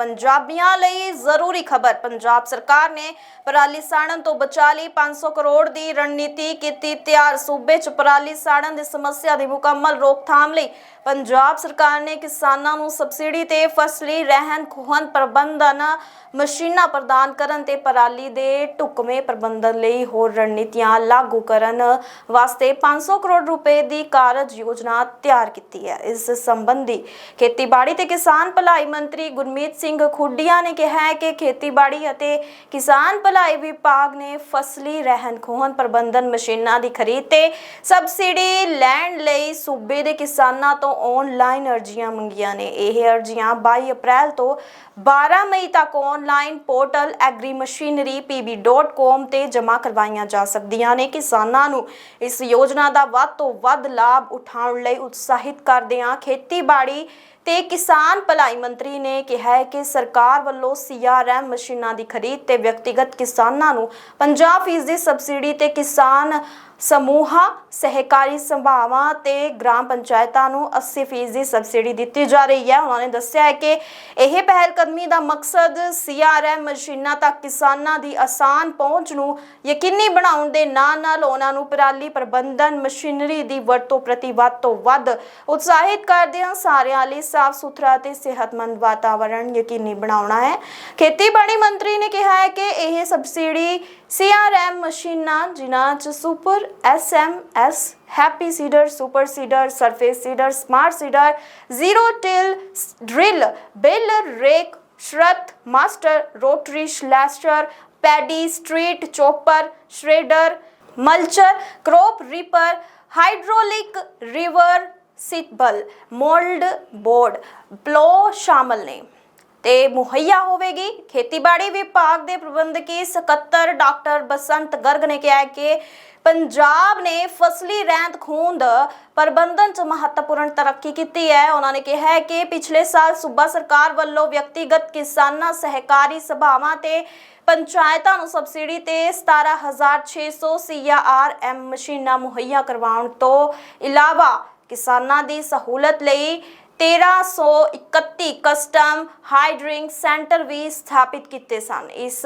ਪੰਜਾਬੀਆਂ ਲਈ ਜ਼ਰੂਰੀ ਖਬਰ। ਪੰਜਾਬ ਸਰਕਾਰ ਨੇ ਪਰਾਲੀ ਸਾੜਨ ਤੋਂ ਬਚਾ ਲਈ 500 ਕਰੋੜ ਦੀ ਰਣਨੀਤੀ ਕੀਤੀ ਤਿਆਰ। ਸੂਬੇ 'ਚ ਪਰਾਲੀ ਸਾੜਨ ਦੀ ਸਮੱਸਿਆ ਦੀ ਮੁਕੰਮਲ ਰੋਕਥਾਮ ਲਈ ਪੰਜਾਬ ਸਰਕਾਰ ਨੇ ਕਿਸਾਨਾਂ ਨੂੰ ਸਬਸਿਡੀ ਤੇ ਫਸਲੀ ਰਹਿਣ ਖੂਹਨ ਪ੍ਰਬੰਧਨ ਮਸ਼ੀਨਾਂ ਪ੍ਰਦਾਨ ਕਰਨ ਤੇ ਪਰਾਲੀ ਦੇ ਢੁਕਵੇਂ ਪ੍ਰਬੰਧਨ ਲਈ ਹੋਰ ਰਣਨੀਤੀਆਂ ਲਾਗੂ ਕਰਨ ਵਾਸਤੇ 500 ਕਰੋੜ ਰੁਪਏ ਦੀ ਕਾਰਜ ਯੋਜਨਾ ਤਿਆਰ ਕੀਤੀ ਹੈ। ਇਸ ਸੰਬੰਧੀ ਖੇਤੀਬਾੜੀ ਤੇ ਕਿਸਾਨ ਭਲਾਈ ਮੰਤਰੀ ਗੁਰਮੀਤ ਸਿੰਘ ਖੁੱਡੀਆਂ ਨੇ ਕਿਹਾ ਹੈ ਕਿ ਖੇਤੀਬਾੜੀ ਅਤੇ ਕਿਸਾਨ ਭਲਾਈ ਵਿਭਾਗ ਨੇ ਫਸਲੀ ਰਹਿਣ ਖੂਹਨ ਪ੍ਰਬੰਧਨ ਮਸ਼ੀਨਾਂ ਦੀ ਖਰੀਦ ਤੇ ਸਬਸਿਡੀ ਲੈਣ ਲਈ ਸੂਬੇ ਦੇ ਕਿਸਾਨਾਂ ਤੋਂ ਆਨਲਾਈਨ ਅਰਜ਼ੀਆਂ ਮੰਗੀਆਂ ਨੇ। ਇਹ ਅਰਜ਼ੀਆਂ 22 ਅਪ੍ਰੈਲ ਤੋਂ 12 ਮਈ ਤੱਕ ਆਨਲਾਈਨ ਪੋਰਟਲ agrimachinary.pb.com ਤੇ ਜਮ੍ਹਾਂ ਕਰਵਾਈਆਂ ਜਾ ਸਕਦੀਆਂ ਨੇ। ਕਿਸਾਨਾਂ ਨੂੰ ਇਸ ਯੋਜਨਾ ਦਾ ਵੱਧ ਤੋਂ ਵੱਧ ਲਾਭ ਉਠਾਉਣ ਲਈ ਉਤਸ਼ਾਹਿਤ ਕਰਦਿਆਂ ਖੇਤੀਬਾੜੀ ਤੇ ਕਿਸਾਨ ਭਲਾਈ ਮੰਤਰੀ ਨੇ ਕਿਹਾ ਹੈ ਕਿ ਸਰਕਾਰ ਵੱਲੋਂ ਸੀਆਰਐਮ ਮਸ਼ੀਨਾਂ ਦੀ ਖਰੀਦ ਤੇ ਵਿਅਕਤੀਗਤ ਕਿਸਾਨਾਂ ਨੂੰ 50% ਸਬਸਿਡੀ ਤੇ ਕਿਸਾਨ ਸਮੂਹਾਂ, ਸਹਿਕਾਰੀ ਸਭਾਵਾਂ ਤੇ ਗ੍ਰਾਮ ਪੰਚਾਇਤਾਂ ਨੂੰ 80% ਦੀ ਸਬਸਿਡੀ ਦਿੱਤੀ ਜਾ ਰਹੀ ਹੈ। ਉਹਨਾਂ ਨੇ ਦੱਸਿਆ ਹੈ ਕਿ ਇਹ ਪਹਿਲ ਕਦਮੀ ਦਾ ਮਕਸਦ ਸੀਆਰਐਮ ਮਸ਼ੀਨਾਂ ਤੱਕ ਕਿਸਾਨਾਂ ਦੀ ਆਸਾਨ ਪਹੁੰਚ ਨੂੰ ਯਕੀਨੀ ਬਣਾਉਣ ਦੇ ਨਾਲ ਨਾਲ ਉਹਨਾਂ ਨੂੰ ਪਰਾਲੀ ਪ੍ਰਬੰਧਨ, ਮਸ਼ੀਨਰੀ ਦੀ ਵਰਤੋਂ ਪ੍ਰਤੀ ਵੱਧ ਤੋਂ ਵੱਧ ਉਤਸ਼ਾਹਿਤ ਕਰਦਿਆਂ ਸਾਰਿਆਂ ਲਈ ਸਾਫ਼ ਸੁਥਰਾ ਤੇ ਸਿਹਤਮੰਦ ਵਾਤਾਵਰਣ ਯਕੀਨੀ ਬਣਾਉਣਾ ਹੈ। ਖੇਤੀਬਾੜੀ ਮੰਤਰੀ ਨੇ ਹੈ ਕਿ ਇਹ ਸਬਸਿਡੀ ਸੀਆਰਐਮ ਮਸ਼ੀਨਾਂ ਜਿਨ੍ਹਾਂ 'ਚ super SMS happy seeder super seeder surface seeder smart seeder zero till drill baler rake ਸ਼ਰਤ master rotary slasher paddy straw chopper shredder mulcher crop reaper hydraulic reversible mould board plough ਸ਼ਾਮਲ ਨੇ ਤੇ ਮੁਹੱਈਆ ਹੋਵੇਗੀ। ਖੇਤੀਬਾੜੀ ਵਿਭਾਗ ਦੇ ਪ੍ਰਬੰਧਕੀ ਸਕੱਤਰ ਡਾਕਟਰ ਬਸੰਤ ਗਰਗ ਨੇ ਕਿਹਾ ਕਿ ਪੰਜਾਬ ਨੇ ਫਸਲੀ ਰਹਿੰਦ ਖੂੰਦ ਪ੍ਰਬੰਧਨ 'ਚ ਮਹੱਤਵਪੂਰਨ ਤਰੱਕੀ ਕੀਤੀ ਹੈ। ਉਹਨਾਂ ਨੇ ਕਿਹਾ ਹੈ ਕਿ ਪਿਛਲੇ ਸਾਲ ਸੂਬਾ ਸਰਕਾਰ ਵੱਲੋਂ ਵਿਅਕਤੀਗਤ ਕਿਸਾਨਾਂ ਸਹਿਕਾਰੀ ਸਭਾਵਾਂ ਤੇ ਪੰਚਾਇਤਾਂ ਨੂੰ ਸਬਸਿਡੀ ਤੇ 17600 ਸੀਆਰਐਮ ਮਸ਼ੀਨਾਂ ਮੁਹੱਈਆ ਕਰਵਾਉਣ ਤੋਂ ਇਲਾਵਾ ਕਿਸਾਨਾਂ ਦੀ ਸਹੂਲਤ ਲਈ 1331 ਕਸਟਮ ਹਾਈਡਰਿੰਗ ਸੈਂਟਰ ਵੀ ਸਥਾਪਿਤ ਕੀਤੇ ਸਨ। ਇਸ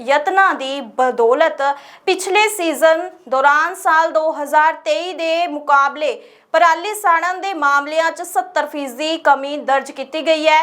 ਯਤਨਾਂ ਦੀ ਬਦੌਲਤ ਪਿਛਲੇ ਸੀਜ਼ਨ ਦੌਰਾਨ ਸਾਲ 2023 ਦੇ ਮੁਕਾਬਲੇ ਪਰਾਲੀ ਸਾੜਨ ਦੇ ਮਾਮਲਿਆਂ 'ਚ 70% ਕਮੀ ਦਰਜ ਕੀਤੀ ਗਈ ਹੈ।